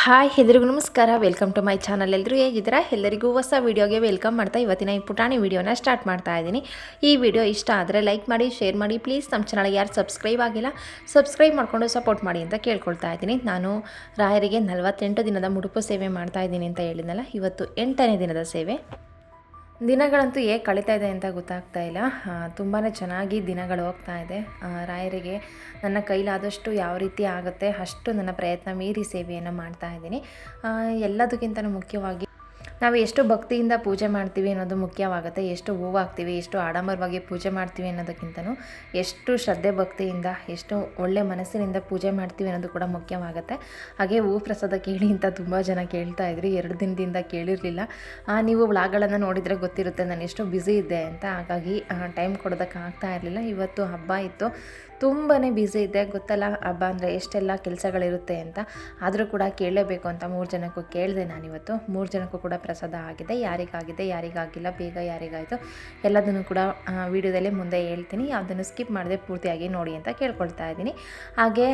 Hi ಎಲ್ರಿಗೂ ನಮಸ್ಕಾರ. Welcome to my channel ಎಲ್ಲರೂ ಹೇಗಿದ್ದೀರಾ? ಎಲ್ಲರಿಗೂ ಹೊಸ ವೀಡಿಯೋಗೆ ವೆಲ್ಕಮ್ ಮಾಡ್ತಾ ಇವತ್ತಿನ ಈ ಪುಟಾಣಿ ವೀಡಿಯೋನ ಸ್ಟಾರ್ಟ್ ಮಾಡ್ತಾ ಇದ್ದೀನಿ. ಈ ವಿಡಿಯೋ ಇಷ್ಟ ಆದರೆ ಲೈಕ್ ಮಾಡಿ ಶೇರ್ ಮಾಡಿ. ಪ್ಲೀಸ್ ನಮ್ಮ ಚಾನಲ್ಗೆ ಯಾರು ಸಬ್ಸ್ಕ್ರೈಬ್ ಆಗಿಲ್ಲ ಸಬ್ಸ್ಕ್ರೈಬ್ ಮಾಡಿಕೊಂಡು ಸಪೋರ್ಟ್ ಮಾಡಿ ಅಂತ ಕೇಳ್ಕೊಳ್ತಾ ಇದ್ದೀನಿ. ನಾನು ರಾಯರಿಗೆ ನಲವತ್ತೆಂಟು ದಿನದ ಮುಡುಪು ಸೇವೆ ಮಾಡ್ತಾ ಇದ್ದೀನಿ ಅಂತ ಹೇಳಿದ್ನಲ್ಲ, ಇವತ್ತು ಎಂಟನೇ ದಿನದ ಸೇವೆ. ದಿನಗಳಂತೂ ಹೇಗೆ ಕಳೀತಾ ಇದೆ ಅಂತ ಗೊತ್ತಾಗ್ತಾ ಇಲ್ಲ. ತುಂಬಾ ಚೆನ್ನಾಗಿ ದಿನಗಳು ಹೋಗ್ತಾ ಇದೆ. ರಾಯರಿಗೆ ನನ್ನ ಕೈಲಾದಷ್ಟು ಯಾವ ರೀತಿ ಆಗುತ್ತೆ ಅಷ್ಟು ನನ್ನ ಪ್ರಯತ್ನ ಮೀರಿ ಸೇವೆಯನ್ನು ಮಾಡ್ತಾ ಇದ್ದೀನಿ. ಎಲ್ಲದಕ್ಕಿಂತ ಮುಖ್ಯವಾಗಿ ನಾವು ಎಷ್ಟು ಭಕ್ತಿಯಿಂದ ಪೂಜೆ ಮಾಡ್ತೀವಿ ಅನ್ನೋದು ಮುಖ್ಯವಾಗುತ್ತೆ. ಎಷ್ಟು ಹೂವು ಹಾಕ್ತೀವಿ ಎಷ್ಟು ಆಡಂಬರವಾಗಿ ಪೂಜೆ ಮಾಡ್ತೀವಿ ಅನ್ನೋದಕ್ಕಿಂತನೂ ಎಷ್ಟು ಶ್ರದ್ಧೆ ಭಕ್ತಿಯಿಂದ, ಎಷ್ಟು ಒಳ್ಳೆ ಮನಸ್ಸಿನಿಂದ ಪೂಜೆ ಮಾಡ್ತೀವಿ ಅನ್ನೋದು ಕೂಡ ಮುಖ್ಯವಾಗುತ್ತೆ. ಹಾಗೆ ಹೂ ಪ್ರಸಾದ ಕೇಳಿ ಅಂತ ತುಂಬ ಜನ ಕೇಳ್ತಾ ಇದ್ರಿ, ಎರಡು ದಿನದಿಂದ ಕೇಳಿರಲಿಲ್ಲ. ನೀವು ವ್ಲಾಗ್ಗಳನ್ನು ನೋಡಿದರೆ ಗೊತ್ತಿರುತ್ತೆ, ನಾನು ಎಷ್ಟು ಬ್ಯುಸಿ ಇದ್ದೆ ಅಂತ. ಹಾಗಾಗಿ ಟೈಮ್ ಕೊಡೋದಕ್ಕೆ ಆಗ್ತಾ ಇರಲಿಲ್ಲ. ಇವತ್ತು ಹಬ್ಬ ಇತ್ತು. ತುಂಬಾ ಬ್ಯುಸಿ ಇದೆ ಗೊತ್ತಲ್ಲ, ಹಬ್ಬ ಅಂದರೆ ಎಷ್ಟೆಲ್ಲ ಕೆಲಸಗಳಿರುತ್ತೆ ಅಂತ. ಆದರೂ ಕೂಡ ಕೇಳಲೇಬೇಕು ಅಂತ ಮೂರು ಜನಕ್ಕೂ ಕೇಳಿದೆ ನಾನಿವತ್ತು. ಮೂರು ಜನಕ್ಕೂ ಕೂಡ ಪ್ರಸಾದ ಆಗಿದೆ. ಯಾರಿಗಾಗಿದೆ, ಯಾರಿಗಾಗಿಲ್ಲ, ಬೇಗ ಯಾರಿಗಾಯಿತು, ಎಲ್ಲದನ್ನು ಕೂಡ ವಿಡಿಯೋದಲ್ಲೇ ಮುಂದೆ ಹೇಳ್ತೀನಿ. ಅದನ್ನು ಸ್ಕಿಪ್ ಮಾಡದೆ ಪೂರ್ತಿಯಾಗಿ ನೋಡಿ ಅಂತ ಕೇಳ್ಕೊಳ್ತಾ ಇದ್ದೀನಿ. ಹಾಗೆ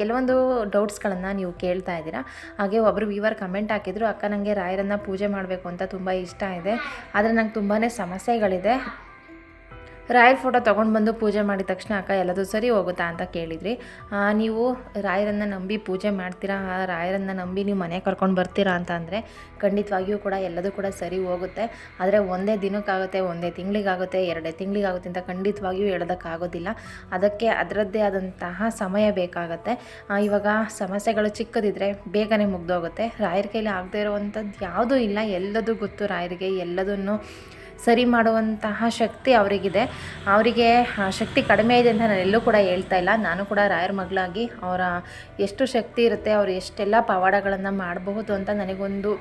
ಕೆಲವೊಂದು ಡೌಟ್ಸ್ಗಳನ್ನು ನೀವು ಕೇಳ್ತಾ ಇದ್ದೀರಾ. ಹಾಗೆ ಒಬ್ಬರು ವಿವರ್ ಕಮೆಂಟ್ ಹಾಕಿದ್ರು, ಅಕ್ಕ ನನಗೆ ರಾಯರನ್ನು ಪೂಜೆ ಮಾಡಬೇಕು ಅಂತ ತುಂಬ ಇಷ್ಟ ಇದೆ. ಆದರೆ ನಂಗೆ ತುಂಬಾ ಸಮಸ್ಯೆಗಳಿದೆ. ರಾಯರ ಫೋಟೋ ತೊಗೊಂಡು ಬಂದು ಪೂಜೆ ಮಾಡಿದ ತಕ್ಷಣ, ಅಕ್ಕ, ಎಲ್ಲದೂ ಸರಿ ಹೋಗುತ್ತಾ? ಅಂತ ಕೇಳಿದ್ರಿ. ನೀವು ರಾಯರನ್ನು ನಂಬಿ ಪೂಜೆ ಮಾಡ್ತೀರಾ? ಆ, ರಾಯರನ್ನು ನಂಬಿ ನೀವು ಮನೆ ಕರ್ಕೊಂಡು ಬರ್ತೀರಾ? ಅಂತ ಅಂದರೆ, ಖಂಡಿತವಾಗಿಯೂ ಕೂಡ ಎಲ್ಲದೂ ಕೂಡ ಸರಿ ಹೋಗುತ್ತೆ. ಆದರೆ ಒಂದೇ ದಿನಕ್ಕಾಗುತ್ತೆ, ಒಂದೇ ತಿಂಗಳಿಗಾಗುತ್ತೆ, ಎರಡೇ ತಿಂಗಳಿಗಾಗುತ್ತೆ ಅಂತ ಖಂಡಿತವಾಗಿಯೂ ಹೇಳೋದಕ್ಕಾಗೋದಿಲ್ಲ. ಅದಕ್ಕೆ ಅದರದ್ದೇ ಆದಂತಹ ಸಮಯ ಬೇಕಾಗುತ್ತೆ. ಇವಾಗ ಸಮಸ್ಯೆಗಳು ಚಿಕ್ಕದಿದ್ದರೆ ಬೇಗನೆ ಮುಗ್ದೋಗುತ್ತೆ. ರಾಯರ ಕೈಲಿ ಆಗದೇ ಇರುವಂಥದ್ದು ಯಾವುದೂ ಇಲ್ಲ. ಎಲ್ಲದೂ ಗೊತ್ತು ರಾಯರಿಗೆ. ಎಲ್ಲದನ್ನು ಸರಿ ಮಾಡುವಂತಹ ಶಕ್ತಿ ಅವರಿಗಿದೆ. ಅವರಿಗೆ ಶಕ್ತಿ ಕಡಿಮೆ ಇದೆ ಅಂತ ನಾನು ಎಲ್ಲೂ ಕೂಡ ಹೇಳ್ತಾ ಇಲ್ಲ. ನಾನು ಕೂಡ ರಾಯರ ಮಗಳಾಗಿ ಅವರ ಎಷ್ಟು ಶಕ್ತಿ ಇರುತ್ತೆ, ಅವರು ಎಷ್ಟೆಲ್ಲ ಪವಾಡಗಳನ್ನು ಮಾಡಬಹುದು ಅಂತ ನನಗೊಂದು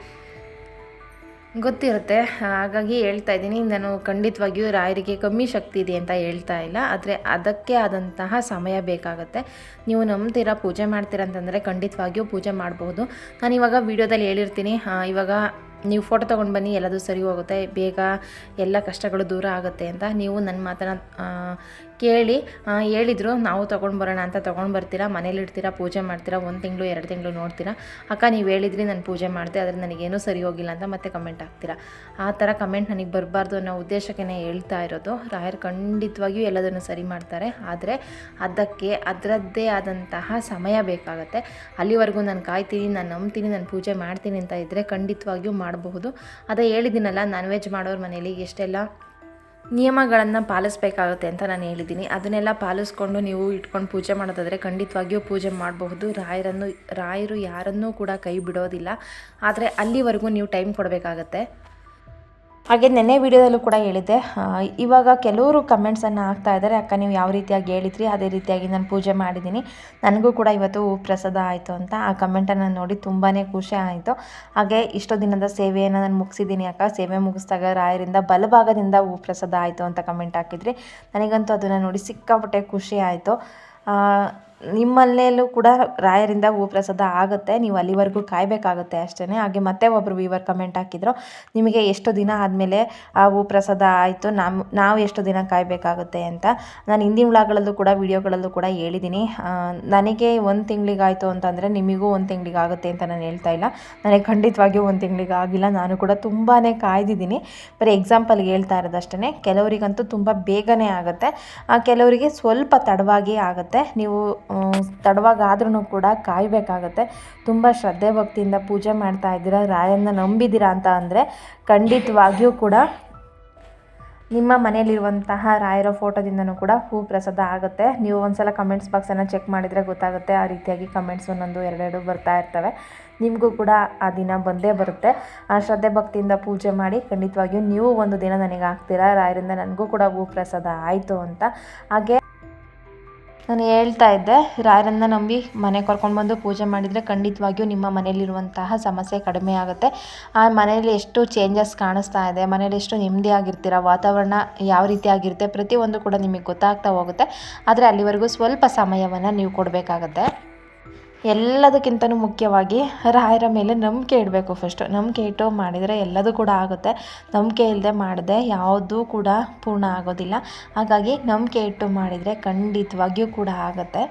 ಗೊತ್ತಿರುತ್ತೆ. ಹಾಗಾಗಿ ಹೇಳ್ತಾ ಇದ್ದೀನಿ, ನಾನು ಖಂಡಿತವಾಗಿಯೂ ರಾಯರಿಗೆ ಕಮ್ಮಿ ಶಕ್ತಿ ಇದೆ ಅಂತ ಹೇಳ್ತಾ ಇಲ್ಲ. ಆದರೆ ಅದಕ್ಕೆ ಆದಂತಹ ಸಮಯ ಬೇಕಾಗುತ್ತೆ. ನೀವು ನಂಬ್ತೀರಾ, ಪೂಜೆ ಮಾಡ್ತೀರಾ ಅಂತಂದರೆ ಖಂಡಿತವಾಗಿಯೂ ಪೂಜೆ ಮಾಡಬಹುದು. ನಾನು ಇವಾಗ ವೀಡಿಯೋದಲ್ಲಿ ಹೇಳಿರ್ತೀನಿ ಇವಾಗ ನೀವು ಫೋಟೋ ತೊಗೊಂಡು ಬನ್ನಿ, ಎಲ್ಲದೂ ಸರಿ ಹೋಗುತ್ತೆ, ಬೇಗ ಎಲ್ಲ ಕಷ್ಟಗಳು ದೂರ ಆಗುತ್ತೆ ಅಂತ ನೀವು ನನ್ನ ಮಾತನ್ನ ಕೇಳಿ ಹೇಳಿದರು, ನಾವು ತೊಗೊಂಡು ಬರೋಣ ಅಂತ ತೊಗೊಂಡು ಬರ್ತೀರಾ, ಮನೇಲಿ ಇಡ್ತೀರಾ ಪೂಜೆ ಮಾಡ್ತೀರಾ, ಒಂದು ತಿಂಗಳು, ಎರಡು ತಿಂಗಳು ನೋಡ್ತೀರಾ, ಅಕ್ಕ ನೀವು ಹೇಳಿದ್ರಿ ನಾನು ಪೂಜೆ ಮಾಡಿದೆ, ಆದರೆ ನನಗೇನೂ ಸರಿ ಹೋಗಿಲ್ಲ ಅಂತ ಮತ್ತೆ ಕಮೆಂಟ್ ಹಾಕ್ತೀರಾ? ಆ ಥರ ಕಮೆಂಟ್ ನನಗೆ ಬರಬಾರ್ದು ಅನ್ನೋ ಉದ್ದೇಶಕ್ಕೆ ಹೇಳ್ತಾ ಇರೋದು. ರಾಯರು ಖಂಡಿತವಾಗಿಯೂ ಎಲ್ಲದನ್ನು ಸರಿ ಮಾಡ್ತಾರೆ, ಆದರೆ ಅದಕ್ಕೆ, ಅದರದ್ದೇ ಆದಂತಹ ಸಮಯ ಬೇಕಾಗುತ್ತೆ. ಅಲ್ಲಿವರೆಗೂ ನಾನು ಕಾಯ್ತೀನಿ, ನಾನು ನಂಬ್ತೀನಿ, ನಾನು ಪೂಜೆ ಮಾಡ್ತೀನಿ ಅಂತ ಇದ್ದರೆ ಖಂಡಿತವಾಗಿಯೂ ಮಾಡಬಹುದು. ಅದೇ ಹೇಳಿದ್ದೀನಲ್ಲ ನಾನ್ ವೆಜ್ ಮಾಡೋರ ಮನೇಲಿ ಎಷ್ಟೆಲ್ಲ ನಿಯಮಗಳನ್ನು ಪಾಲಿಸ್ಬೇಕಾಗುತ್ತೆ ಅಂತ ನಾನು ಹೇಳಿದ್ದೀನಿ. ಅದನ್ನೆಲ್ಲ ಪಾಲಿಸ್ಕೊಂಡು ನೀವು ಇಟ್ಕೊಂಡು ಪೂಜೆ ಮಾಡೋದಾದರೆ ಖಂಡಿತವಾಗಿಯೂ ಪೂಜೆ ಮಾಡಬಹುದು. ರಾಯರನ್ನು, ರಾಯರು ಯಾರನ್ನೂ ಕೂಡ ಕೈ ಬಿಡೋದಿಲ್ಲ. ಆದರೆ ಅಲ್ಲಿವರೆಗೂ ನೀವು ಟೈಮ್ ಕೊಡಬೇಕಾಗತ್ತೆ. ಹಾಗೆ ನೆನ್ನೆ ವಿಡಿಯೋದಲ್ಲೂ ಕೂಡ ಹೇಳಿದ್ದೆ. ಇವಾಗ ಕೆಲವರು ಕಮೆಂಟ್ಸನ್ನು ಹಾಕ್ತಾ ಇದ್ದಾರೆ. ಅಕ್ಕ, ನೀವು ಯಾವ ರೀತಿಯಾಗಿ ಹೇಳಿದ್ರಿ? ಅದೇ ರೀತಿಯಾಗಿ ನಾನು ಪೂಜೆ ಮಾಡಿದ್ದೀನಿ. ನನಗೂ ಕೂಡ ಇವತ್ತು ಪ್ರಸಾದ ಆಯಿತು ಅಂತ ಆ ಕಮೆಂಟನ್ನು ನೋಡಿ ತುಂಬಾ ಖುಷಿ ಆಯಿತು. ಹಾಗೆ ಇಷ್ಟೋ ದಿನದ ಸೇವೆಯನ್ನು ನಾನು ಮುಗಿಸಿದ್ದೀನಿ ಅಕ್ಕ. ಸೇವೆ ಮುಗಿಸಿದಾಗ ರಾಯರಿಂದ ಬಲಭಾಗದಿಂದ ಹೂ ಪ್ರಸಾದ ಆಯಿತು ಅಂತ ಕಮೆಂಟ್ ಹಾಕಿದ್ರಿ. ನನಗಂತೂ ಅದನ್ನು ನೋಡಿ ಸಿಕ್ಕಾಪಟ್ಟೆ ಖುಷಿ ಆಯಿತು. ನಿಮ್ಮಲ್ಲೇಲೂ ಕೂಡ ರಾಯರಿಂದ ಹೂ ಪ್ರಸಾದ ಆಗುತ್ತೆ. ನೀವು ಅಲ್ಲಿವರೆಗೂ ಕಾಯಬೇಕಾಗುತ್ತೆ ಅಷ್ಟೇ ಹಾಗೆ ಮತ್ತೆ ಒಬ್ಬರು ವೀವರ್ ಕಮೆಂಟ್ ಹಾಕಿದ್ರು, ನಿಮಗೆ ಎಷ್ಟು ದಿನ ಆದಮೇಲೆ ಆ ಹೂ ಪ್ರಸಾದ ಆಯಿತು? ನಮ್ಮ ನಾವು ಎಷ್ಟು ದಿನ ಕಾಯಬೇಕಾಗುತ್ತೆ? ಅಂತ. ನಾನು ಹಿಂದಿನ ವ್ಲಾಗ್ಗಳಲ್ಲೂ ಕೂಡ, ವೀಡಿಯೋಗಳಲ್ಲೂ ಕೂಡ ಹೇಳಿದ್ದೀನಿ ನನಗೆ ಒಂದು ತಿಂಗಳಿಗಾಯಿತು ಅಂತಂದರೆ ನಿಮಗೂ ಒಂದು ತಿಂಗಳಿಗಾಗುತ್ತೆ ಅಂತ ನಾನು ಹೇಳ್ತಾ ಇಲ್ಲ. ನನಗೆ ಖಂಡಿತವಾಗಿಯೂ ಒಂದು ತಿಂಗಳಿಗೆ ಆಗಿಲ್ಲ. ನಾನು ಕೂಡ ತುಂಬಾ ಕಾಯ್ದಿದ್ದೀನಿ. ಬರೀ ಎಕ್ಸಾಂಪಲ್ಗೆ ಹೇಳ್ತಾ ಇರೋದಷ್ಟೇ ಕೆಲವರಿಗಂತೂ ತುಂಬ ಬೇಗನೆ ಆಗುತ್ತೆ. ಕೆಲವರಿಗೆ ಸ್ವಲ್ಪ ತಡವಾಗಿ ಆಗುತ್ತೆ. ನೀವು ತಡವಾಗಾದ್ರೂ ಕೂಡ ಕಾಯಬೇಕಾಗತ್ತೆ. ತುಂಬ ಶ್ರದ್ಧೆ ಭಕ್ತಿಯಿಂದ ಪೂಜೆ ಮಾಡ್ತಾ ಇದ್ದೀರಾ ರಾಯನ್ನ ನಂಬಿದ್ದೀರಾ ಅಂತ ಅಂದರೆ ಖಂಡಿತವಾಗಿಯೂ ಕೂಡ ನಿಮ್ಮ ಮನೆಯಲ್ಲಿರುವಂತಹ ರಾಯರ ಫೋಟೋದಿಂದನೂ ಕೂಡ ಹೂ ಪ್ರಸಾದ ಆಗುತ್ತೆ. ನೀವು ಒಂದ್ಸಲ ಕಮೆಂಟ್ಸ್ ಬಾಕ್ಸನ್ನು ಚೆಕ್ ಮಾಡಿದರೆ ಗೊತ್ತಾಗುತ್ತೆ, ಆ ರೀತಿಯಾಗಿ ಕಮೆಂಟ್ಸ್ ಒಂದೊಂದು ಎರಡೆರಡು ಬರ್ತಾ ಇರ್ತವೆ. ನಿಮಗೂ ಕೂಡ ಆ ದಿನ ಬಂದೇ ಬರುತ್ತೆ. ಆ ಶ್ರದ್ಧೆ ಭಕ್ತಿಯಿಂದ ಪೂಜೆ ಮಾಡಿ ಖಂಡಿತವಾಗಿಯೂ ನೀವು ಒಂದು ದಿನ ನನಗೆ ಹಾಕ್ತೀರಾ, ರಾಯರಿಂದ ನನಗೂ ಕೂಡ ಹೂ ಪ್ರಸಾದ ಆಯಿತು ಅಂತ. ಹಾಗೆ ನಾನು ಹೇಳ್ತಾ ಇದ್ದೆ, ರಾಯರನ್ನ ನಂಬಿ ಮನೆ ಕರ್ಕೊಂಡು ಬಂದು ಪೂಜೆ ಮಾಡಿದರೆ ಖಂಡಿತವಾಗಿಯೂ ನಿಮ್ಮ ಮನೆಯಲ್ಲಿರುವಂತಹ ಸಮಸ್ಯೆ ಕಡಿಮೆ ಆಗುತ್ತೆ. ಆ ಮನೆಯಲ್ಲಿ ಎಷ್ಟು ಚೇಂಜಸ್ ಕಾಣಿಸ್ತಾ ಇದೆ ಮನೇಲಿ ಎಷ್ಟು ನೆಮ್ಮದಿಯಾಗಿರ್ತೀರ ವಾತಾವರಣ ಯಾವ ರೀತಿ ಆಗಿರುತ್ತೆ ಪ್ರತಿಯೊಂದು ಕೂಡ ನಿಮಗೆ ಗೊತ್ತಾಗ್ತಾ ಹೋಗುತ್ತೆ. ಆದರೆ ಅಲ್ಲಿವರೆಗೂ ಸ್ವಲ್ಪ ಸಮಯವನ್ನು ನೀವು ಕೊಡಬೇಕಾಗತ್ತೆ. ಎಲ್ಲದಕ್ಕಿಂತನೂ ಮುಖ್ಯವಾಗಿ ರಾಯರ ಮೇಲೆ ನಂಬಿಕೆ ಇಡಬೇಕು ಫಸ್ಟು ನಂಬಿಕೆ ಇಟ್ಟು ಮಾಡಿದರೆ ಎಲ್ಲದೂ ಕೂಡ ಆಗುತ್ತೆ. ನಂಬಿಕೆ ಇಲ್ಲದೆ ಮಾಡಿದೆ ಯಾವುದೂ ಕೂಡ ಪೂರ್ಣ ಆಗೋದಿಲ್ಲ. ಹಾಗಾಗಿ ನಂಬಿಕೆ ಇಟ್ಟು ಮಾಡಿದರೆ ಖಂಡಿತವಾಗಿಯೂ ಕೂಡ ಆಗುತ್ತೆ.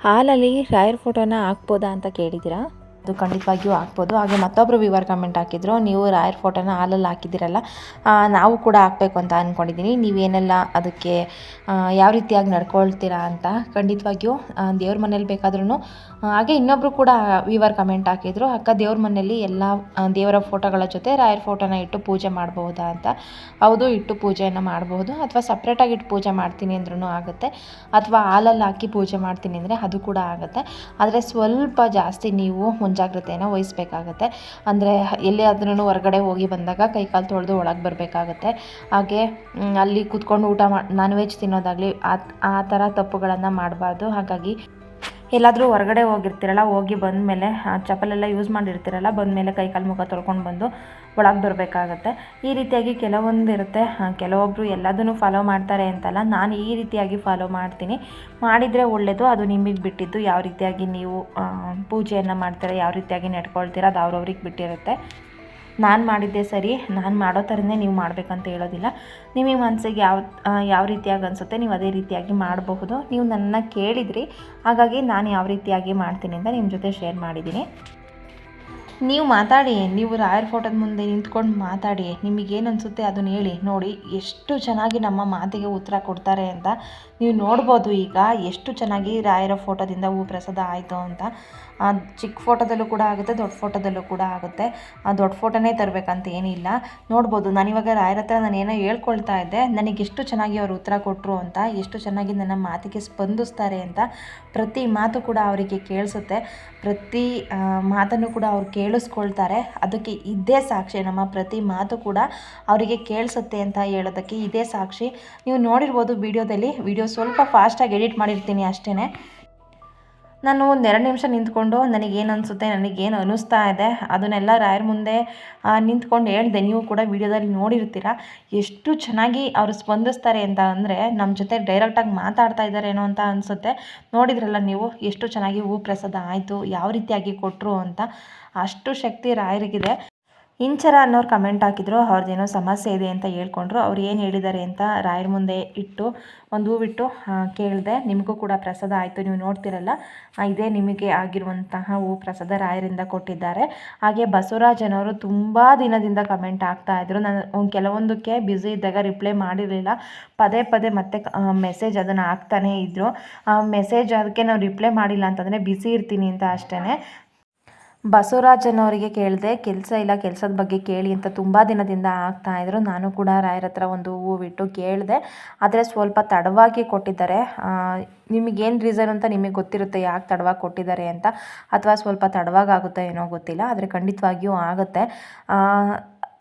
ಹಾಲಲ್ಲಿ ರಾಯರ ಫೋಟೋನ ಹಾಕ್ಬೋದಾ ಅಂತ ಕೇಳಿದ್ದೀರಾ? ಅದು ಖಂಡಿತವಾಗಿಯೂ ಹಾಕ್ಬೋದು ಹಾಗೆ ಮತ್ತೊಬ್ಬರು ವಿವರ್ ಕಮೆಂಟ್ ಹಾಕಿದ್ರು, ನೀವು ರಾಯರ್ ಫೋಟೋನ ಹಾಲಲ್ಲಿ ಹಾಕಿದ್ದೀರಲ್ಲ ನಾವು ಕೂಡ ಹಾಕ್ಬೇಕು ಅಂತ ಅಂದ್ಕೊಂಡಿದ್ದೀನಿ ನೀವೇನೆಲ್ಲ ಅದಕ್ಕೆ ಯಾವ ರೀತಿಯಾಗಿ ನಡ್ಕೊಳ್ತೀರಾ ಅಂತ ಖಂಡಿತವಾಗಿಯೂ ದೇವ್ರ ಮನೇಲಿ ಬೇಕಾದ್ರೂ ಹಾಗೆ ಇನ್ನೊಬ್ಬರು ಕೂಡ ವಿವರ್ ಕಮೆಂಟ್ ಹಾಕಿದ್ರು, ಅಕ್ಕ, ದೇವ್ರ ಮನೆಯಲ್ಲಿ ಎಲ್ಲ ದೇವರ ಫೋಟೋಗಳ ಜೊತೆ ರಾಯರ್ ಫೋಟೋನ ಇಟ್ಟು ಪೂಜೆ ಮಾಡ್ಬೋದಾ ಅಂತ? ಹೌದು, ಇಟ್ಟು ಪೂಜೆಯನ್ನು ಮಾಡಬಹುದು, ಅಥವಾ ಸಪ್ರೇಟಾಗಿ ಇಟ್ಟು ಪೂಜೆ ಮಾಡ್ತೀನಿ ಅಂದ್ರೂ ಆಗುತ್ತೆ. ಅಥವಾ ಹಾಲಲ್ಲಿ ಹಾಕಿ ಪೂಜೆ ಮಾಡ್ತೀನಿ ಅಂದರೆ ಅದು ಕೂಡ ಆಗುತ್ತೆ. ಆದರೆ ಸ್ವಲ್ಪ ಜಾಸ್ತಿ ನೀವು ಮುಂಜಾಗ್ರತೆಯನ್ನು ವಹಿಸಬೇಕಾಗತ್ತೆ. ಅಂದರೆ ಎಲ್ಲಿಯಾದ್ರೂ ಹೊರಗಡೆ ಹೋಗಿ ಬಂದಾಗ ಕೈ ಕಾಲು ತೊಳೆದು ಒಳಗೆ ಬರಬೇಕಾಗತ್ತೆ. ಹಾಗೆ ಅಲ್ಲಿ ಕೂತ್ಕೊಂಡು ಊಟ ಮಾ ನಾನ್ ವೆಜ್ ತಿನ್ನೋದಾಗಲಿ ಆ ಆ ಥರ ತಪ್ಪುಗಳನ್ನು ಮಾಡಬಾರ್ದು. ಹಾಗಾಗಿ ಎಲ್ಲಾದರೂ ಹೊರಗಡೆ ಹೋಗಿರ್ತೀರಲ್ಲ, ಹೋಗಿ ಬಂದಮೇಲೆ ಚಪ್ಪಲೆಲ್ಲ ಯೂಸ್ ಮಾಡಿರ್ತೀರಲ್ಲ, ಬಂದಮೇಲೆ ಕೈ ಕಾಲು ಮುಖ ತೊಳ್ಕೊಂಡು ಬಂದು ಒಳಗೆ ಬರಬೇಕಾಗತ್ತೆ. ಈ ರೀತಿಯಾಗಿ ಕೆಲವೊಂದು ಇರುತ್ತೆ. ಕೆಲವೊಬ್ಬರು ಎಲ್ಲದನ್ನು ಫಾಲೋ ಮಾಡ್ತಾರೆ ಅಂತಲ್ಲ, ನಾನು ಈ ರೀತಿಯಾಗಿ ಫಾಲೋ ಮಾಡ್ತೀನಿ. ಮಾಡಿದರೆ ಒಳ್ಳೆಯದು ಅದು ನಿಮಗೆ ಬಿಟ್ಟಿದ್ದು, ಯಾವ ರೀತಿಯಾಗಿ ನೀವು ಪೂಜೆಯನ್ನು ಮಾಡ್ತಾರೆ, ಯಾವ ರೀತಿಯಾಗಿ ನಡ್ಕೊಳ್ತೀರ, ಅದು ಅವ್ರವ್ರಿಗೆ ಬಿಟ್ಟಿರುತ್ತೆ. ನಾನು ಮಾಡಿದ್ದೆ ಸರಿ, ನಾನು ಮಾಡೋ ಥರನೇ ನೀವು ಮಾಡಬೇಕಂತ ಹೇಳೋದಿಲ್ಲ. ನಿಮಗೆ ಮನಸ್ಸಿಗೆ ಯಾವ ಯಾವ ರೀತಿಯಾಗಿ ಅನಿಸುತ್ತೆ ನೀವು ಅದೇ ರೀತಿಯಾಗಿ ಮಾಡಬಹುದು. ನೀವು ನನ್ನ ಕೇಳಿದ್ರಿ, ಹಾಗಾಗಿ ನಾನು ಯಾವ ರೀತಿಯಾಗಿ ಮಾಡ್ತೀನಿ ಅಂತ ನಿಮ್ಮ ಜೊತೆ ಶೇರ್ ಮಾಡಿದ್ದೀನಿ. ನೀವು ಮಾತಾಡಿ, ನೀವು ರಾಯರ್ ಫೋಟೋದ ಮುಂದೆ ನಿಂತ್ಕೊಂಡು ಮಾತಾಡಿ, ನಿಮಗೇನು ಅನಿಸುತ್ತೆ ಅದನ್ನ ಹೇಳಿ. ನೋಡಿ, ಎಷ್ಟು ಚೆನ್ನಾಗಿ ನಮ್ಮ ಮಾತಿಗೆ ಉತ್ತರ ಕೊಡ್ತಾರೆ ಅಂತ ನೀವು ನೋಡ್ಬೋದು ಈಗ ಎಷ್ಟು ಚೆನ್ನಾಗಿ ರಾಯರ ಫೋಟೋದಿಂದ ಹೂ ಪ್ರಸಾದ ಆಯಿತು ಅಂತ. ಚಿಕ್ಕ ಫೋಟೋದಲ್ಲೂ ಕೂಡ ಆಗುತ್ತೆ, ದೊಡ್ಡ ಫೋಟೋದಲ್ಲೂ ಕೂಡ ಆಗುತ್ತೆ. ಆ ದೊಡ್ಡ ಫೋಟೋನೇ ತರಬೇಕಂತ ಏನಿಲ್ಲ. ನೋಡ್ಬೋದು, ನಾನಿವಾಗ ರಾಯರ ಹತ್ರ ನಾನು ಏನೋ ಹೇಳ್ಕೊಳ್ತಾ ಇದ್ದೆ, ನನಗೆ ಎಷ್ಟು ಚೆನ್ನಾಗಿ ಅವರು ಉತ್ತರ ಕೊಟ್ಟರು ಅಂತ, ಎಷ್ಟು ಚೆನ್ನಾಗಿ ನನ್ನ ಮಾತಿಗೆ ಸ್ಪಂದಿಸ್ತಾರೆ ಅಂತ ಪ್ರತಿ ಮಾತು ಕೂಡ ಅವರಿಗೆ ಕೇಳಿಸುತ್ತೆ. ಪ್ರತಿ ಮಾತನ್ನು ಕೂಡ ಅವ್ರು ಕೇಳಿಸ್ಕೊಳ್ತಾರೆ. ಅದಕ್ಕೆ ಇದೇ ಸಾಕ್ಷಿ, ನಮ್ಮ ಪ್ರತಿ ಮಾತು ಕೂಡ ಅವರಿಗೆ ಕೇಳಿಸುತ್ತೆ ಅಂತ ಹೇಳೋದಕ್ಕೆ ಇದೇ ಸಾಕ್ಷಿ. ನೀವು ನೋಡಿರ್ಬೋದು ವಿಡಿಯೋದಲ್ಲಿ, ವಿಡಿಯೋ ಸ್ವಲ್ಪ ಫಾಸ್ಟಾಗಿ ಎಡಿಟ್ ಮಾಡಿರ್ತೀನಿ ಅಷ್ಟೇ ನಾನು ಒಂದು ಎರಡು ನಿಮಿಷ ನಿಂತ್ಕೊಂಡು ನನಗೇನು ಅನಿಸುತ್ತೆ, ನನಗೇನು ಅನ್ನಿಸ್ತಾ ಇದೆ, ಅದನ್ನೆಲ್ಲ ರಾಯರ ಮುಂದೆ ನಿಂತ್ಕೊಂಡು ಹೇಳಿದೆ. ನೀವು ಕೂಡ ವಿಡಿಯೋದಲ್ಲಿ ನೋಡಿರ್ತೀರ ಎಷ್ಟು ಚೆನ್ನಾಗಿ ಅವರು ಸ್ಪಂದಿಸ್ತಾರೆ ಅಂತ ಅಂದರೆ ನಮ್ಮ ಜೊತೆ ಡೈರೆಕ್ಟಾಗಿ ಮಾತಾಡ್ತಾ ಇದ್ದಾರೇನೋ ಅಂತ ಅನಿಸುತ್ತೆ. ನೋಡಿದ್ರಲ್ಲ ನೀವು ಎಷ್ಟು ಚೆನ್ನಾಗಿ ಹೂ ಪ್ರಸಾದ ಆಯಿತು, ಯಾವ ರೀತಿಯಾಗಿ ಕೊಟ್ಟರು ಅಂತ. ಅಷ್ಟು ಶಕ್ತಿ ರಾಯರಿಗಿದೆ. ಇಂಚರ ಅನ್ನೋರು ಕಮೆಂಟ್ ಹಾಕಿದ್ರು ಅವ್ರದ್ದೇನೋ ಸಮಸ್ಯೆ ಇದೆ ಅಂತ ಹೇಳ್ಕೊಂಡ್ರು. ಅವ್ರು ಏನು ಹೇಳಿದ್ದಾರೆ ಅಂತ ರಾಯರ ಮುಂದೆ ಇಟ್ಟು, ಒಂದು ಹೂವಿಟ್ಟು ಕೇಳಿದೆ. ನಿಮಗೂ ಕೂಡ ಪ್ರಸಾದ ಆಯಿತು, ನೀವು ನೋಡ್ತಿರಲ್ಲ. ಇದೇ ನಿಮಗೆ ಆಗಿರುವಂತಹ ಹೂವು ಪ್ರಸಾದ ರಾಯರಿಂದ ಕೊಟ್ಟಿದ್ದಾರೆ. ಹಾಗೆ ಬಸವರಾಜನವರು ತುಂಬ ದಿನದಿಂದ ಕಮೆಂಟ್ ಆಗ್ತಾ ಇದ್ರು. ನಾನು ಕೆಲವೊಂದಕ್ಕೆ ಬ್ಯುಸಿ ಇದ್ದಾಗ ರಿಪ್ಲೈ ಮಾಡಿರಲಿಲ್ಲ. ಪದೇ ಪದೇ ಮತ್ತೆ ಮೆಸೇಜ್ ಅದನ್ನು ಆಗ್ತಾನೇ ಇದ್ದರು ಮೆಸೇಜ್ ಅದಕ್ಕೆ ನಾವು ರಿಪ್ಲೈ ಮಾಡಿಲ್ಲ ಅಂತಂದರೆ ಬ್ಯುಸಿ ಇರ್ತೀನಿ ಅಂತ ಅಷ್ಟೇ ಬಸವರಾಜನವರಿಗೆ ಕೇಳಿದೆ, ಕೆಲಸ ಇಲ್ಲ, ಕೆಲಸದ ಬಗ್ಗೆ ಕೇಳಿ ಅಂತ ತುಂಬ ದಿನದಿಂದ ಆಗ್ತಾಯಿದ್ರು ನಾನು ಕೂಡ ರಾಯರ ಹತ್ರ ಒಂದು ಹೂವಿಟ್ಟು ಕೇಳಿದೆ. ಆದರೆ ಸ್ವಲ್ಪ ತಡವಾಗಿ ಕೊಟ್ಟಿದ್ದಾರೆ. ನಿಮಗೇನು ರೀಸನ್ ಅಂತ ನಿಮಗೆ ಗೊತ್ತಿರುತ್ತೆ, ಯಾಕೆ ತಡವಾಗಿ ಕೊಟ್ಟಿದ್ದಾರೆ ಅಂತ. ಅಥವಾ ಸ್ವಲ್ಪ ತಡವಾಗಿ ಆಗುತ್ತೋ ಏನೋ ಗೊತ್ತಿಲ್ಲ, ಆದರೆ ಖಂಡಿತವಾಗಿಯೂ ಆಗುತ್ತೆ.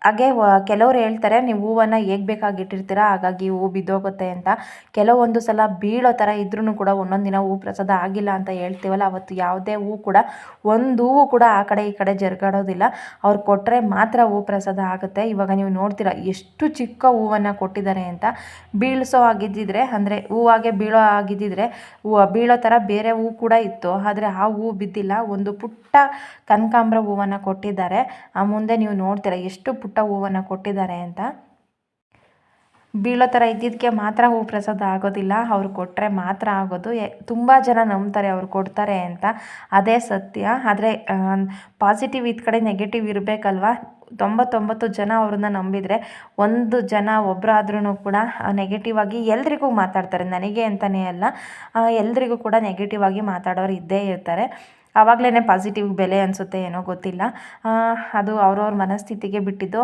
ಹಾಗೆ ಕೆಲವ್ರು ಹೇಳ್ತಾರೆ, ನೀವು ಹೂವನ್ನು ಹೇಗೆ ಬೇಕಾಗಿ ಇಟ್ಟಿರ್ತೀರ ಹಾಗಾಗಿ ಹೂ ಬಿದ್ದೋಗುತ್ತೆ ಅಂತ. ಕೆಲವೊಂದು ಸಲ ಬೀಳೋ ಥರ ಇದ್ರೂ ಕೂಡ ಒಂದೊಂದು ದಿನ ಹೂ ಪ್ರಸಾದ ಆಗಿಲ್ಲ ಅಂತ ಹೇಳ್ತೀವಲ್ಲ, ಅವತ್ತು ಯಾವುದೇ ಹೂ ಕೂಡ, ಒಂದು ಹೂವು ಕೂಡ ಆ ಕಡೆ ಈ ಕಡೆ ಜರುಗಾಡೋದಿಲ್ಲ. ಅವ್ರು ಕೊಟ್ಟರೆ ಮಾತ್ರ ಹೂ ಪ್ರಸಾದ ಆಗುತ್ತೆ. ಇವಾಗ ನೀವು ನೋಡ್ತೀರ, ಎಷ್ಟು ಚಿಕ್ಕ ಹೂವನ್ನು ಕೊಟ್ಟಿದ್ದಾರೆ ಅಂತ. ಬೀಳಿಸೋ ಆಗಿದ್ದಿದ್ರೆ ಅಂದರೆ ಹೂವಾಗೆ ಬೀಳೋ ಆಗಿದ್ದಿದ್ರೆ ಹೂವು ಬೀಳೋ ಥರ ಬೇರೆ ಹೂ ಕೂಡ ಇತ್ತು. ಆದರೆ ಆ ಹೂ ಬಿದ್ದಿಲ್ಲ. ಒಂದು ಪುಟ್ಟ ಕನಕಾಂಬ್ರ ಹೂವನ್ನು ಕೊಟ್ಟಿದ್ದಾರೆ. ಆ ಮುಂದೆ ನೀವು ನೋಡ್ತೀರ, ಎಷ್ಟು ಪುಟ್ಟ ಹೂವನ್ನು ಕೊಟ್ಟಿದ್ದಾರೆ ಅಂತ. ಬೀಳೋ ಥರ ಇದ್ದಿದ್ದಕ್ಕೆ ಮಾತ್ರ ಹೂ ಪ್ರಸಾದ ಆಗೋದಿಲ್ಲ. ಅವ್ರು ಕೊಟ್ಟರೆ ಮಾತ್ರ ಆಗೋದು. ತುಂಬ ಜನ ನಂಬ್ತಾರೆ ಅವ್ರು ಕೊಡ್ತಾರೆ ಅಂತ. ಅದೇ ಸತ್ಯ. ಆದರೆ ಪಾಸಿಟಿವ್ ಇದ್ದ ಕಡೆ ನೆಗೆಟಿವ್ ಇರಬೇಕಲ್ವ? ತೊಂಬತ್ತೊಂಬತ್ತು ಜನ ಅವ್ರನ್ನ ನಂಬಿದರೆ ಒಂದು ಜನ ಒಬ್ಬರಾದ್ರೂ ಕೂಡ ನೆಗೆಟಿವ್ ಆಗಿ ಎಲ್ರಿಗೂ ಮಾತಾಡ್ತಾರೆ. ನನಗೆ ಅಂತಲೇ ಅಲ್ಲ ಎಲ್ರಿಗೂ ಕೂಡ ನೆಗೆಟಿವ್ ಆಗಿ ಮಾತಾಡೋರು ಇದ್ದೇ ಇರ್ತಾರೆ. ಆವಾಗಲೇ ಪಾಸಿಟಿವ್ ಬೆಲೆ ಅನಿಸುತ್ತೆ ಏನೋ ಗೊತ್ತಿಲ್ಲ. ಅದು ಅವ್ರವ್ರ ಮನಸ್ಥಿತಿಗೆ ಬಿಟ್ಟಿದ್ದು.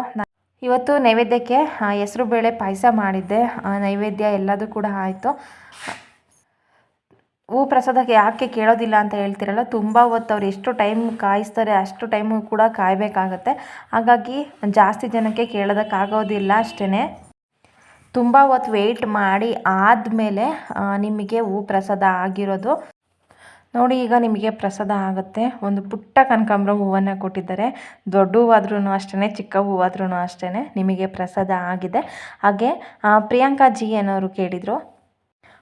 ಇವತ್ತು ನೈವೇದ್ಯಕ್ಕೆ ಹೆಸರು ಬೇಳೆ ಪಾಯಸ ಮಾಡಿದ್ದೆ. ನೈವೇದ್ಯ ಎಲ್ಲದೂ ಕೂಡ ಆಯಿತು. ಹೂ ಪ್ರಸಾದಕ್ಕೆ ಯಾಕೆ ಕೇಳೋದಿಲ್ಲ ಅಂತ ಹೇಳ್ತಿರಲ್ಲ, ತುಂಬ ಹೊತ್ತು ಅವ್ರು ಎಷ್ಟು ಟೈಮ್ ಕಾಯಿಸ್ತಾರೆ ಅಷ್ಟು ಟೈಮು ಕೂಡ ಕಾಯಬೇಕಾಗತ್ತೆ. ಹಾಗಾಗಿ ಜಾಸ್ತಿ ಜನಕ್ಕೆ ಕೇಳೋದಕ್ಕಾಗೋದಿಲ್ಲ ಅಷ್ಟೇ ತುಂಬ ಹೊತ್ತು ವೆಯ್ಟ್ ಮಾಡಿ ಆದಮೇಲೆ ನಿಮಗೆ ಹೂ ಪ್ರಸಾದ ಆಗಿರೋದು. ನೋಡಿ, ಈಗ ನಿಮಗೆ ಪ್ರಸಾದ ಆಗುತ್ತೆ. ಒಂದು ಪುಟ್ಟ ಕನಕಾಂಬ್ರ ಹೂವನ್ನು ಕೊಟ್ಟಿದ್ದಾರೆ. ದೊಡ್ಡ ಹೂವಾದ್ರೂ ಅಷ್ಟೇ ಚಿಕ್ಕ ಹೂವಾದ್ರೂ ಅಷ್ಟೇ ನಿಮಗೆ ಪ್ರಸಾದ ಆಗಿದೆ. ಹಾಗೆ ಪ್ರಿಯಾಂಕಾ ಜಿ ಅನ್ನೋರು ಕೇಳಿದರು,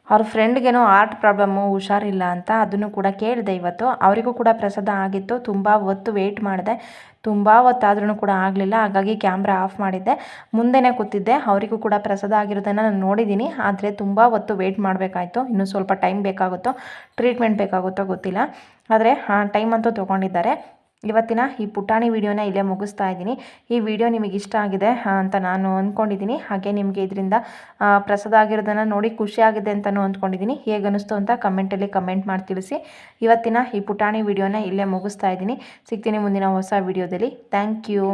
ಅವ್ರ ಫ್ರೆಂಡ್ಗೇನೋ ಆರ್ಟ್ ಪ್ರಾಬ್ಲಮ್ಮು, ಹುಷಾರಿಲ್ಲ ಅಂತ, ಅದನ್ನು ಕೂಡ ಕೇಳಿದೆ ಇವತ್ತು. ಅವರಿಗೂ ಕೂಡ ಪ್ರಸಾದ ಆಗಿತ್ತು. ತುಂಬ ಹೊತ್ತು ವೆಯ್ಟ್ ಮಾಡಿದೆ. ತುಂಬ ಹೊತ್ತಾದ್ರೂ ಕೂಡ ಆಗಲಿಲ್ಲ. ಹಾಗಾಗಿ ಕ್ಯಾಮ್ರಾ ಆಫ್ ಮಾಡಿದ್ದೆ. ಮುಂದೆನೇ ಕೂತಿದ್ದೆ. ಅವರಿಗೂ ಕೂಡ ಪ್ರಸಾದ ಆಗಿರೋದನ್ನು ನಾನು ನೋಡಿದ್ದೀನಿ. ಆದರೆ ತುಂಬ ಹೊತ್ತು ವೆಯ್ಟ್ ಮಾಡಬೇಕಾಯ್ತು. ಇನ್ನೂ ಸ್ವಲ್ಪ ಟೈಮ್ ಬೇಕಾಗುತ್ತೋ ಟ್ರೀಟ್ಮೆಂಟ್ ಬೇಕಾಗುತ್ತೋ ಗೊತ್ತಿಲ್ಲ. ಆದರೆ ಟೈಮ್ ಅಂತೂ ತೊಗೊಂಡಿದ್ದಾರೆ. ಇವತ್ತಿನ ಈ ಪುಟಾಣಿ ವಿಡಿಯೋನ ಇಲ್ಲೇ ಮುಗಿಸ್ತಾ ಇದ್ದೀನಿ. ಈ ವಿಡಿಯೋ ನಿಮಗೆ ಇಷ್ಟ ಆಗಿದೆ ಅಂತ ನಾನು ಅಂದ್ಕೊಂಡಿದ್ದೀನಿ ಹಾಗೆ ನಿಮಗೆ ಇದರಿಂದ ಪ್ರಸಾದ ಆಗಿರೋದನ್ನು ನೋಡಿ ಖುಷಿಯಾಗಿದೆ ಅಂತಲೂ ಅಂದ್ಕೊಂಡಿದ್ದೀನಿ ಹೇಗೆ ಅನ್ನಿಸ್ತು ಅಂತ ಕಮೆಂಟಲ್ಲಿ ಕಮೆಂಟ್ ಮಾಡಿ ತಿಳಿಸಿ. ಇವತ್ತಿನ ಈ ಪುಟಾಣಿ ವಿಡಿಯೋನ ಇಲ್ಲೇ ಮುಗಿಸ್ತಾ ಇದ್ದೀನಿ. ಸಿಗ್ತೀನಿ ಮುಂದಿನ ಹೊಸ ವಿಡಿಯೋದಲ್ಲಿ. Thank you